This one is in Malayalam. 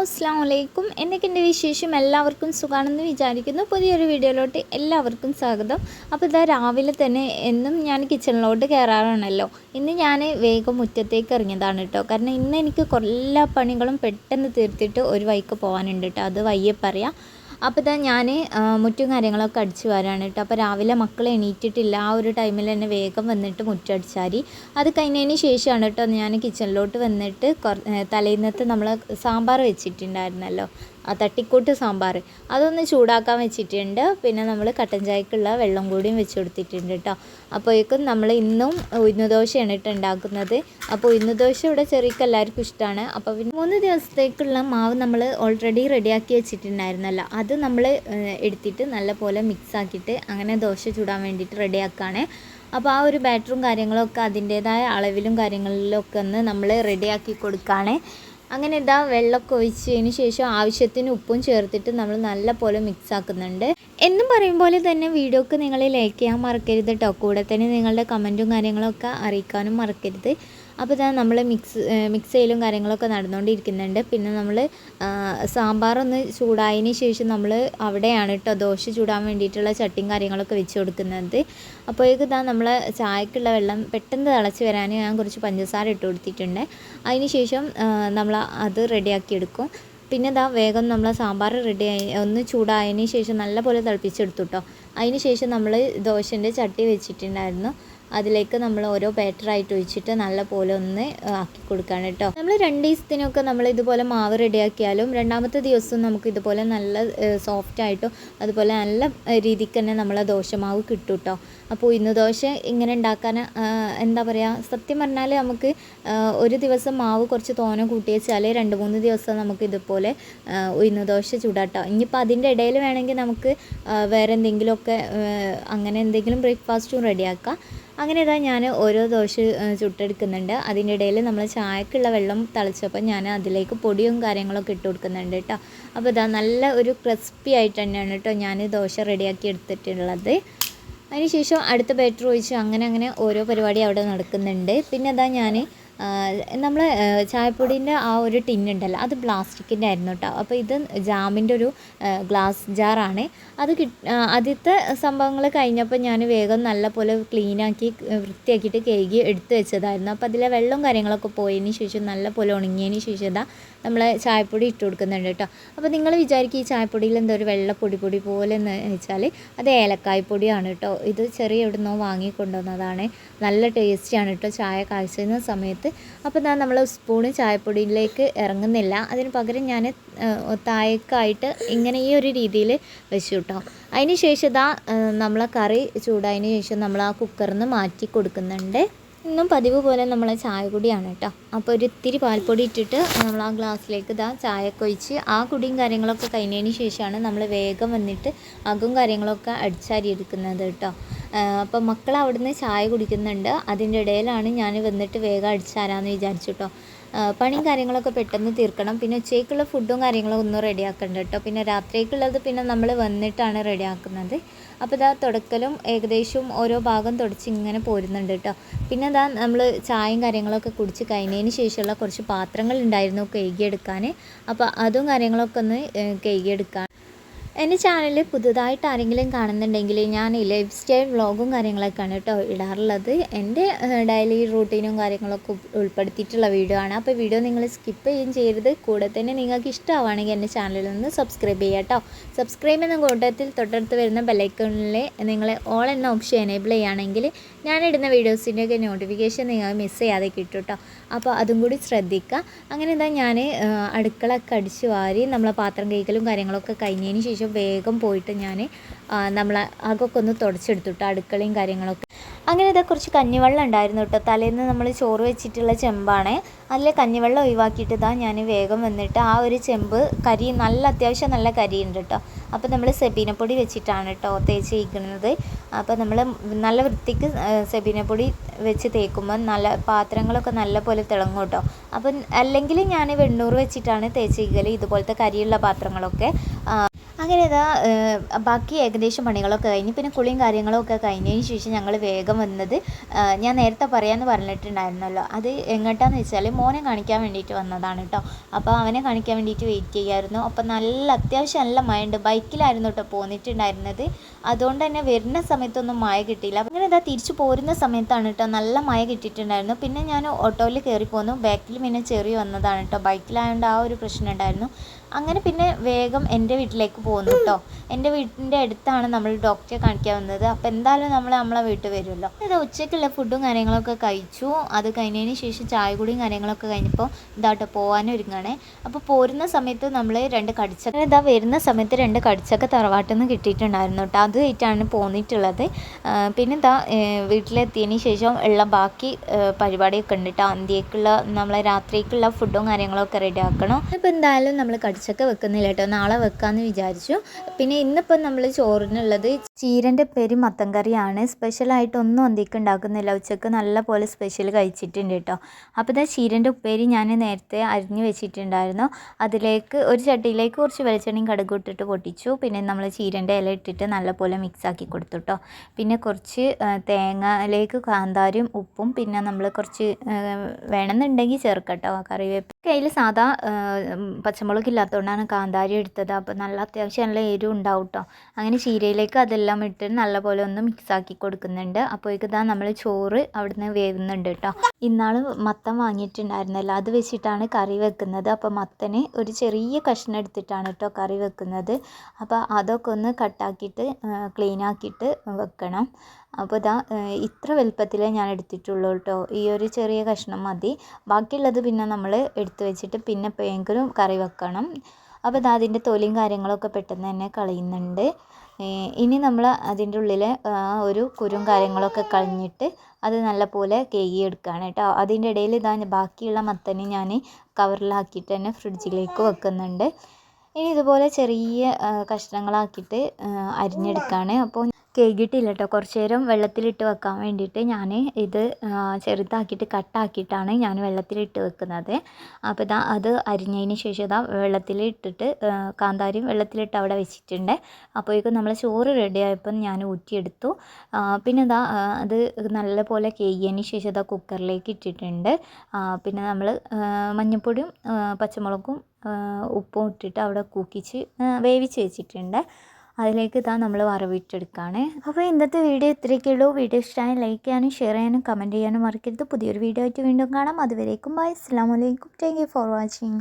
അസ്സാം വലൈക്കും എന്തൊക്കെയുണ്ട് വിശേഷം. എല്ലാവർക്കും സുഖമാണെന്ന് വിചാരിക്കുന്നു. പുതിയൊരു വീഡിയോയിലോട്ട് എല്ലാവർക്കും സ്വാഗതം. അപ്പോൾ ഇതാ രാവിലെ തന്നെ എന്നും ഞാൻ കിച്ചണിലോട്ട് കയറാറാണല്ലോ. ഇന്ന് ഞാൻ വേഗം മുറ്റത്തേക്ക് ഇറങ്ങിയതാണ് കേട്ടോ. കാരണം ഇന്ന് എനിക്ക് എല്ലാ പണികളും പെട്ടെന്ന് തീർത്തിട്ട് ഒരു വൈക്ക് പോകാനുണ്ട് കേട്ടോ. അത് വയ്യെ പറയാം അപ്പോൾ ഇതാ ഞാൻ മുറ്റും കാര്യങ്ങളൊക്കെ അടിച്ചു വരാണ് കേട്ടോ. അപ്പോൾ രാവിലെ മക്കൾ എണീറ്റിട്ടില്ല. ആ ഒരു ടൈമിൽ തന്നെ വേഗം വന്നിട്ട് മുറ്റടിച്ചാരി അത് കഴിഞ്ഞതിന് ശേഷമാണ് കേട്ടോ ഞാൻ കിച്ചണിലോട്ട് വന്നിട്ട് തലേന്നത്തെ നമ്മൾ സാമ്പാർ വെച്ചിട്ടുണ്ടായിരുന്നല്ലോ. തട്ടിക്കൂട്ട് സാമ്പാർ. അതൊന്ന് ചൂടാക്കാൻ വെച്ചിട്ടുണ്ട്. പിന്നെ നമ്മൾ കട്ടൻ ചായക്കുള്ള വെള്ളം കൂടിയും വെച്ച് കൊടുത്തിട്ടുണ്ട് കേട്ടോ അപ്പോഴേക്കും നമ്മൾ ഇന്നും ഉഴുന്നുദോശയാണ് ഇട്ട് ഉണ്ടാക്കുന്നത്. അപ്പോൾ ഉഴുന്നുദോശ ഇവിടെ ചെറിയക്ക് എല്ലാവർക്കും ഇഷ്ടമാണ് അപ്പോൾ പിന്നെ മൂന്ന് ദിവസത്തേക്കുള്ള മാവ് നമ്മൾ ഓൾറെഡി റെഡിയാക്കി വെച്ചിട്ടുണ്ടായിരുന്നല്ലോ. അത് നമ്മൾ എടുത്തിട്ട് നല്ലപോലെ മിക്സ് ആക്കിയിട്ട് അങ്ങനെ ദോശ ചൂടാൻ വേണ്ടിയിട്ട് റെഡിയാക്കുകയാണ് അപ്പോൾ ആ ഒരു ബാറ്ററും കാര്യങ്ങളൊക്കെ അതിന്റേതായ അളവിലും കാര്യങ്ങളിലൊക്കെ ഒന്ന് നമ്മൾ റെഡിയാക്കി കൊടുക്കുകയാണ് അങ്ങനെ ഇതാ വെള്ളമൊക്കെ ഒഴിച്ചതിന് ശേഷം ആവശ്യത്തിന് ഉപ്പും ചേർത്തിട്ട് നമ്മൾ നല്ല പോലെ മിക്സ് ആക്കുന്നുണ്ട്. എന്നും പറയും പോലെ തന്നെ വീഡിയോക്ക് നിങ്ങൾ ലൈക്ക് ചെയ്യാൻ മറക്കരുത് കേട്ടോ കൂടെ തന്നെ നിങ്ങളുടെ കമന്റും കാര്യങ്ങളൊക്കെ അറിയിക്കാനും മറക്കരുത്. അപ്പോൾ ഇതാ നമ്മൾ മിക്സ് മിക്സ് ചെയ്യലും കാര്യങ്ങളൊക്കെ നടന്നുകൊണ്ടിരിക്കുന്നുണ്ട് പിന്നെ നമ്മൾ സാമ്പാറൊന്ന് ചൂടായതിന് ശേഷം നമ്മൾ അവിടെയാണ് കേട്ടോ ദോശ ചൂടാൻ വേണ്ടിയിട്ടുള്ള ചട്ടിയും കാര്യങ്ങളൊക്കെ വെച്ച് കൊടുക്കുന്നത്. അപ്പോഴേക്ക് ഇതാ നമ്മൾ ചായക്കുള്ള വെള്ളം പെട്ടെന്ന് തിളച്ച് വരാൻ ഞാൻ കുറച്ച് പഞ്ചസാര ഇട്ട് കൊടുത്തിട്ടുണ്ട്. അതിന് ശേഷം നമ്മൾ അത് റെഡിയാക്കി എടുക്കും. പിന്നെ ഇതാ വേഗം നമ്മൾ സാമ്പാർ റെഡി ആയി ഒന്ന് ചൂടായതിന് ശേഷം നല്ലപോലെ തിളപ്പിച്ചെടുത്തു കേട്ടോ അതിന് ശേഷം നമ്മൾ ദോശന്റെ ചട്ടി വെച്ചിട്ടുണ്ടായിരുന്നു. അതിലേക്ക് നമ്മൾ ഓരോ ബാറ്ററായിട്ട് ഒഴിച്ചിട്ട് നല്ല പോലെ ഒന്ന് ആക്കി കൊടുക്കുകയാണ് കേട്ടോ നമ്മൾ രണ്ട് ദിവസത്തിനൊക്കെ നമ്മൾ ഇതുപോലെ മാവ് റെഡിയാക്കിയാലും രണ്ടാമത്തെ ദിവസം നമുക്ക് ഇതുപോലെ നല്ല സോഫ്റ്റ് ആയിട്ടും അതുപോലെ നല്ല രീതിക്ക് തന്നെ നമ്മളെ ദോശമാവ് കിട്ടും കേട്ടോ അപ്പോൾ ഇന്ന് ദോശ ഇങ്ങനെ ഉണ്ടാക്കാൻ എന്താ പറയുക സത്യം പറഞ്ഞാൽ നമുക്ക് ഒരു ദിവസം മാവ് കുറച്ച് തോന കൂട്ടി രണ്ട് മൂന്ന് ദിവസം നമുക്ക് ഇതുപോലെ ഉഴുന്ന് ദോശ ചൂടാട്ടോ ഇനിയിപ്പോൾ അതിന്റെ ഇടയിൽ വേണമെങ്കിൽ നമുക്ക് വേറെ എന്തെങ്കിലുമൊക്കെ അങ്ങനെ എന്തെങ്കിലും ബ്രേക്ക്ഫാസ്റ്റും റെഡിയാക്കാം അങ്ങനെ ഇതാ ഞാൻ ഓരോ ദോശ ചുട്ടെടുക്കുന്നുണ്ട്. അതിന്റെ ഇടയിൽ നമ്മൾ ചായക്കുള്ള വെള്ളം തളിച്ചപ്പോൾ ഞാൻ അതിലേക്ക് പൊടിയും കാര്യങ്ങളൊക്കെ ഇട്ട് കൊടുക്കുന്നുണ്ട് കേട്ടോ അപ്പോൾ ഇതാ നല്ല ഒരു ക്രിസ്പി ആയിട്ട് തന്നെയാണ് കേട്ടോ ഞാൻ ദോശ റെഡിയാക്കി എടുത്തിട്ടുള്ളത്. അതിനുശേഷം അടുത്ത ബാറ്റർ ഒഴിച്ച് അങ്ങനെ അങ്ങനെ ഓരോ പരിപാടി അവിടെ നടക്കുന്നുണ്ട്. പിന്നെ അതാ ഞാൻ നമ്മൾ ചായപ്പൊടീന്റെ ആ ഒരു ടിൻ ഉണ്ടല്ലോ അത് പ്ലാസ്റ്റിക്കിന്റെ ആയിരുന്നു കേട്ടോ അപ്പോൾ ഇത് ജാമിന്റെ ഒരു ഗ്ലാസ് ജാറാണ് അത് കി ആദ്യത്തെ സംഭവങ്ങൾ കഴിഞ്ഞപ്പോൾ ഞാൻ വേഗം നല്ല പോലെ ക്ലീനാക്കി വൃത്തിയാക്കിയിട്ട് കേകി എടുത്ത് വെച്ചതായിരുന്നു. അപ്പോൾ അതിലെ വെള്ളവും കാര്യങ്ങളൊക്കെ പോയതിന് ശേഷം നല്ല പോലെ ഉണങ്ങിയതിന് ശേഷം ഇതാ നമ്മൾ ചായപ്പൊടി ഇട്ട് കൊടുക്കുന്നുണ്ട് കേട്ടോ അപ്പോൾ നിങ്ങൾ വിചാരിക്കും ഈ ചായപ്പൊടിയിൽ എന്തോ ഒരു വെള്ള പൊടി പൊടി പോലെ എന്ന് വെച്ചാൽ അത് ഏലക്കായ് പൊടിയാണ് കേട്ടോ ഇത് ചെറിയ എവിടുന്നോ വാങ്ങിക്കൊണ്ടുവന്നതാണ്. നല്ല ടേസ്റ്റിയാണ് കേട്ടോ ചായ കാഴ്ച സമയത്ത്. അപ്പോൾ ഞാൻ നമ്മൾ സ്പൂണ് ചായപ്പൊടിയിലേക്ക് ഇറങ്ങുന്നില്ല. അതിന് പകരം ഞാൻ താഴേക്കായിട്ട് ഇങ്ങനെ ഈ ഒരു രീതിയിൽ വെച്ചു കേട്ടോ അതിന് ശേഷം ഇതാ നമ്മളെ കറി ചൂടായതിന് ശേഷം നമ്മൾ ആ കുക്കറിൽ നിന്ന് മാറ്റി കൊടുക്കുന്നുണ്ട്. ഇന്നും പതിവ് പോലെ നമ്മളെ ചായ കുടിയാണ് കേട്ടോ. അപ്പോൾ ഒരു ഇത്തിരി പാൽപ്പൊടി ഇട്ടിട്ട് നമ്മൾ ആ ഗ്ലാസ്സിലേക്ക് ഇതാ ചായയൊക്കെ ഒഴിച്ച് ആ കുടിയും കാര്യങ്ങളൊക്കെ കഴിഞ്ഞതിന് ശേഷമാണ് നമ്മൾ വേഗം വന്നിട്ട് അകും കാര്യങ്ങളൊക്കെ അടിച്ചാരി എടുക്കുന്നത് കേട്ടോ. അപ്പോൾ മക്കൾ അവിടുന്ന് ചായ കുടിക്കുന്നുണ്ട്. അതിന്റെ ഇടയിലാണ് ഞാൻ വന്നിട്ട് വേഗം അടിച്ചാരാന്ന് വിചാരിച്ചു കേട്ടോ. പണിയും കാര്യങ്ങളൊക്കെ പെട്ടെന്ന് തീർക്കണം. പിന്നെ ഉച്ചയ്ക്കുള്ള ഫുഡും കാര്യങ്ങളും ഒന്നും റെഡിയാക്കണ്ട കേട്ടോ. പിന്നെ രാത്രിക്കുള്ളത് പിന്നെ നമ്മൾ വന്നിട്ടാണ് റെഡിയാക്കുന്നത് അപ്പോൾ ഇതാ തുടക്കലും ഏകദേശം ഓരോ ഭാഗം തുടച്ച് ഇങ്ങനെ പോരുന്നുണ്ട് കേട്ടോ. പിന്നെ ഇതാ നമ്മൾ ചായയും കാര്യങ്ങളൊക്കെ കുടിച്ച് കഴിഞ്ഞതിന് ശേഷമുള്ള കുറച്ച് പാത്രങ്ങൾ ഉണ്ടായിരുന്നു കഴുകിയെടുക്കാൻ അപ്പോൾ അതും കാര്യങ്ങളൊക്കെ ഒന്ന് കഴുകിയെടുക്കാൻ എന്റെ ചാനലിൽ പുതുതായിട്ട് ആരെങ്കിലും കാണുന്നുണ്ടെങ്കിൽ ഞാൻ ലൈഫ് സ്റ്റൈൽ വ്ളോഗും കാര്യങ്ങളൊക്കെയാണ് കേട്ടോ ഇടാറുള്ളത്. എന്റെ ഡെയിലി റൂട്ടീനും കാര്യങ്ങളൊക്കെ ഉൾപ്പെടുത്തിയിട്ടുള്ള വീഡിയോ ആണ്. അപ്പോൾ വീഡിയോ നിങ്ങൾ സ്കിപ്പ് ചെയ്യുകയും ചെയ്യരുത്. കൂടെ തന്നെ നിങ്ങൾക്ക് ഇഷ്ടമാവുകയാണെങ്കിൽ എന്റെ ചാനലിൽ നിന്ന് സബ്സ്ക്രൈബ് ചെയ്യുക കേട്ടോ സബ്സ്ക്രൈബ് എന്ന കൂട്ടത്തിൽ തൊട്ടടുത്ത് വരുന്ന ബെലൈക്കണിൽ നിങ്ങളെ ഓൾ എന്ന ഓപ്ഷൻ എനേബിൾ ചെയ്യുകയാണെങ്കിൽ ഞാനിടുന്ന വീഡിയോസിന്റെയൊക്കെ നോട്ടിഫിക്കേഷൻ നിങ്ങൾ മിസ് ചെയ്യാതെ കിട്ടും കേട്ടോ അപ്പോൾ അതും കൂടി ശ്രദ്ധിക്കുക. അങ്ങനെ എന്താ ഞാൻ അടുക്കളൊക്കെ അടിച്ചു വാരി നമ്മളെ പാത്രം കഴിക്കലും കാര്യങ്ങളൊക്കെ കഴിഞ്ഞതിന് ശേഷം വേഗം പോയിട്ട് ഞാൻ നമ്മളെ അകൊക്കെ ഒന്ന് തുടച്ചെടുത്തു കേട്ടോ അടുക്കളയും കാര്യങ്ങളൊക്കെ. അങ്ങനെ ഇതാ കുറച്ച് കഞ്ഞിവെള്ളം ഉണ്ടായിരുന്നു കേട്ടോ. തലേന്ന് നമ്മൾ ചോറ് വെച്ചിട്ടുള്ള ചെമ്പാണ്. അതിൽ കഞ്ഞിവെള്ളം ഒഴിവാക്കിയിട്ട് ഇതാ ഞാൻ വേഗം വന്നിട്ട് ആ ഒരു ചെമ്പ് കരി നല്ല അത്യാവശ്യം നല്ല കരിയുണ്ട് കേട്ടോ. അപ്പോൾ നമ്മൾ സെബീനപ്പൊടി വെച്ചിട്ടാണ് കേട്ടോ തേച്ച് തേക്കുന്നത്. അപ്പോൾ നമ്മൾ നല്ല വൃത്തിക്ക് സെബീനപ്പൊടി വെച്ച് തേക്കുമ്പോൾ നല്ല പാത്രങ്ങളൊക്കെ നല്ല പോലെ തിളങ്ങും കേട്ടോ. അപ്പം അല്ലെങ്കിൽ ഞാൻ വെണ്ണൂറ് വെച്ചിട്ടാണ് തേച്ച് ഇതുപോലത്തെ കരിയുള്ള പാത്രങ്ങളൊക്കെ. അങ്ങനെ ഇതാ ബാക്കി ഏകദേശം പണികളൊക്കെ കഴിഞ്ഞ് പിന്നെ കുളിയും കാര്യങ്ങളും ഒക്കെ കഴിഞ്ഞതിന് ശേഷം ഞങ്ങൾ വേഗം വന്നത് ഞാൻ നേരത്തെ പറയാമെന്ന് പറഞ്ഞിട്ടുണ്ടായിരുന്നല്ലോ. അത് എങ്ങോട്ടാന്ന് വെച്ചാൽ മോനെ കാണിക്കാൻ വേണ്ടിയിട്ട് വന്നതാണ് കേട്ടോ അപ്പോൾ അവനെ കാണിക്കാൻ വേണ്ടിയിട്ട് വെയിറ്റ് ചെയ്യായിരുന്നു. അപ്പോൾ നല്ല അത്യാവശ്യം നല്ല മഴയുണ്ട്. ബൈക്കിലായിരുന്നു കേട്ടോ പോന്നിട്ടുണ്ടായിരുന്നത്. അതുകൊണ്ട് തന്നെ വരുന്ന സമയത്തൊന്നും മഴ കിട്ടിയില്ല. അങ്ങനെ ഇതാ തിരിച്ചു പോരുന്ന സമയത്താണ് കേട്ടോ നല്ല മഴ കിട്ടിയിട്ടുണ്ടായിരുന്നു. പിന്നെ ഞാൻ ഓട്ടോയിൽ കയറി പോന്നു. ബാക്കിൽ പിന്നെ ചെറിയ വന്നതാണ് കേട്ടോ ബൈക്കിലായതുകൊണ്ട് ആ ഒരു പ്രശ്നം ഉണ്ടായിരുന്നു. അങ്ങനെ പിന്നെ വേഗം എന്റെ വീട്ടിലേക്ക് പോന്നു കേട്ടോ എന്റെ വീട്ടിന്റെ അടുത്താണ് നമ്മൾ ഡോക്ടറെ കാണിക്കാൻ വന്നത്. അപ്പോൾ എന്തായാലും നമ്മൾ നമ്മളെ വീട്ടിൽ വരുമല്ലോ. ഇത് ഉച്ചയ്ക്കുള്ള ഫുഡും കാര്യങ്ങളൊക്കെ കഴിച്ചു. അത് കഴിഞ്ഞതിന് ശേഷം ചായ കുടിയും കാര്യങ്ങളൊക്കെ കഴിഞ്ഞപ്പോൾ ഇതാട്ടോ പോകാനും ഒരുങ്ങണേ. അപ്പോൾ പോരുന്ന സമയത്ത് നമ്മൾ രണ്ട് കടിച്ചക്ക ഇതാ വരുന്ന സമയത്ത് രണ്ട് കടിച്ചക്ക തറവാട്ടിൽ കിട്ടിയിട്ടുണ്ടായിരുന്നു കേട്ടോ. അത് അതുമായിട്ടാണ് പോന്നിട്ടുള്ളത്. പിന്നെ ഇതാ വീട്ടിലെത്തിയതിന് ശേഷം ഉള്ള ബാക്കി പരിപാടിയൊക്കെ ഉണ്ട് കേട്ടോ. അന്ത്യക്കുള്ള നമ്മളെ രാത്രിക്കുള്ള ഫുഡും കാര്യങ്ങളൊക്കെ റെഡി ആക്കണം. അപ്പോൾ എന്തായാലും നമ്മൾ കടിച്ചൊക്കെ വെക്കുന്നില്ല കേട്ടോ. നാളെ വെക്കാമെന്ന് വിചാരിച്ചു. പിന്നെ ഇന്നിപ്പോൾ നമ്മൾ ചോറിനുള്ളത് ചീരന്റെ പേര് മത്തൻ കറിയാണ്. സ്പെഷ്യലായിട്ടൊന്നും അന്തിക്ക് ഉണ്ടാക്കുന്നില്ല. ഉച്ചയ്ക്ക് നല്ല പോലെ സ്പെഷ്യൽ കഴിച്ചിട്ടുണ്ട് കേട്ടോ അപ്പോൾ ഇതാ ചീരന്റെ ഉപ്പേരി ഞാൻ നേരത്തെ അരിഞ്ഞു വെച്ചിട്ടുണ്ടായിരുന്നു. അതിലേക്ക് ഒരു ചട്ടിയിലേക്ക് കുറച്ച് വെളിച്ചെണ്ണയും കടുക് ഇട്ടിട്ട് പൊട്ടിച്ചു. പിന്നെ നമ്മൾ ചീരന്റെ ഇല ഇട്ടിട്ട് നല്ലപോലെ മിക്സ് ആക്കി കൊടുത്തു കേട്ടോ പിന്നെ കുറച്ച് തേങ്ങയിലേക്ക് കാന്താരും ഉപ്പും. പിന്നെ നമ്മൾ കുറച്ച് വേണമെന്നുണ്ടെങ്കിൽ ചേർക്കട്ടോ കറിവേപ്പ് കയ്യിൽ സാധാ പച്ചമുളക് ഇല്ലാത്തതുകൊണ്ടാണ് കാന്താരി എടുത്തത്. അപ്പോൾ നല്ല അത്യാവശ്യം നല്ല എരിവ് ഉണ്ടാവും കേട്ടോ അങ്ങനെ ചീരയിലേക്ക് അതെല്ലാം ഇട്ട് നല്ലപോലെ ഒന്ന് മിക്സ് ആക്കി കൊടുക്കുന്നുണ്ട്. അപ്പോഴേക്ക് ഇതാ നമ്മൾ ചോറ് അവിടുന്ന് വേവുന്നുണ്ട് കേട്ടോ ഇന്നാൾ മത്തം വാങ്ങിയിട്ടുണ്ടായിരുന്നല്ലോ. അത് വെച്ചിട്ടാണ് കറി വെക്കുന്നത്. അപ്പോൾ മത്തന് ഒരു ചെറിയ കഷ്ണം എടുത്തിട്ടാണ് കേട്ടോ കറി വെക്കുന്നത്. അപ്പോൾ അതൊക്കെ ഒന്ന് കട്ടാക്കിയിട്ട് ക്ലീൻ ആക്കിയിട്ട് വെക്കണം. അപ്പോൾ ഇതാ ഇത്ര വലുപ്പത്തിലേ ഞാൻ എടുത്തിട്ടുള്ളൂ കേട്ടോ ഈ ഒരു ചെറിയ കഷ്ണം മതി. ബാക്കിയുള്ളത് പിന്നെ നമ്മൾ എടുത്തു വെച്ചിട്ട് പിന്നെ എപ്പോഴെങ്കിലും കറി വെക്കണം. അപ്പോൾ ഇതാ അതിന്റെ തൊലിയും കാര്യങ്ങളൊക്കെ പെട്ടെന്ന് തന്നെ കളയുന്നുണ്ട്. ഇനി നമ്മൾ അതിന്റെ ഉള്ളിൽ ഒരു കുരും കാര്യങ്ങളൊക്കെ കളഞ്ഞിട്ട് അത് നല്ലപോലെ കേകിയെടുക്കുകയാണ് കേട്ടോ അതിന്റെ ഇടയിൽ ഇതാ ബാക്കിയുള്ള മത്തനെ ഞാൻ കവറിലാക്കിയിട്ട് തന്നെ ഫ്രിഡ്ജിലേക്ക് വെക്കുന്നുണ്ട്. ഇനി ഇതുപോലെ ചെറിയ കഷ്ണങ്ങളാക്കിയിട്ട് അരിഞ്ഞെടുക്കുകയാണ് അപ്പോൾ കേകിയിട്ടില്ല കേട്ടോ കുറച്ച് നേരം വെള്ളത്തിലിട്ട് വെക്കാൻ വേണ്ടിയിട്ട് ഞാൻ ഇത് ചെറുതാക്കിയിട്ട് കട്ടാക്കിയിട്ടാണ് ഞാൻ വെള്ളത്തിലിട്ട് വെക്കുന്നത്. അപ്പോൾ ഇതാ അത് അരിഞ്ഞതിന് ശേഷം ഇതാ വെള്ളത്തിൽ ഇട്ടിട്ട് കാന്താരിയും വെള്ളത്തിലിട്ട് അവിടെ വെച്ചിട്ടുണ്ട്. അപ്പോഴേക്കും നമ്മൾ ചോറ് റെഡി ആയപ്പോൾ ഞാൻ ഊറ്റിയെടുത്തു. പിന്നെ ഇതാ അത് നല്ലപോലെ കേകിയതിന് ശേഷം ഇതാ കുക്കറിലേക്ക് ഇട്ടിട്ടുണ്ട്. പിന്നെ നമ്മൾ മഞ്ഞൾപ്പൊടിയും പച്ചമുളകും ഉപ്പും ഇട്ടിട്ട് അവിടെ കൂക്കിച്ച് വേവിച്ച് വെച്ചിട്ടുണ്ട്. അതിലേക്ക് ഇതാ നമ്മൾ വറവിട്ടെടുക്കുകയാണ് അപ്പോൾ ഇന്നത്തെ വീഡിയോ ഇത്രയൊക്കെ ഉള്ളൂ. വീഡിയോ ഇഷ്ടമായി ലൈക്ക് ചെയ്യാനും ഷെയർ ചെയ്യാനും കമന്റ് ചെയ്യാനും മറക്കരുത്. പുതിയൊരു വീഡിയോ ആയിട്ട് വീണ്ടും കാണാം. അതുവരേക്കും ബൈ അസ്സാം വലൈക്കും താങ്ക് യു ഫോർ വാച്ചിങ്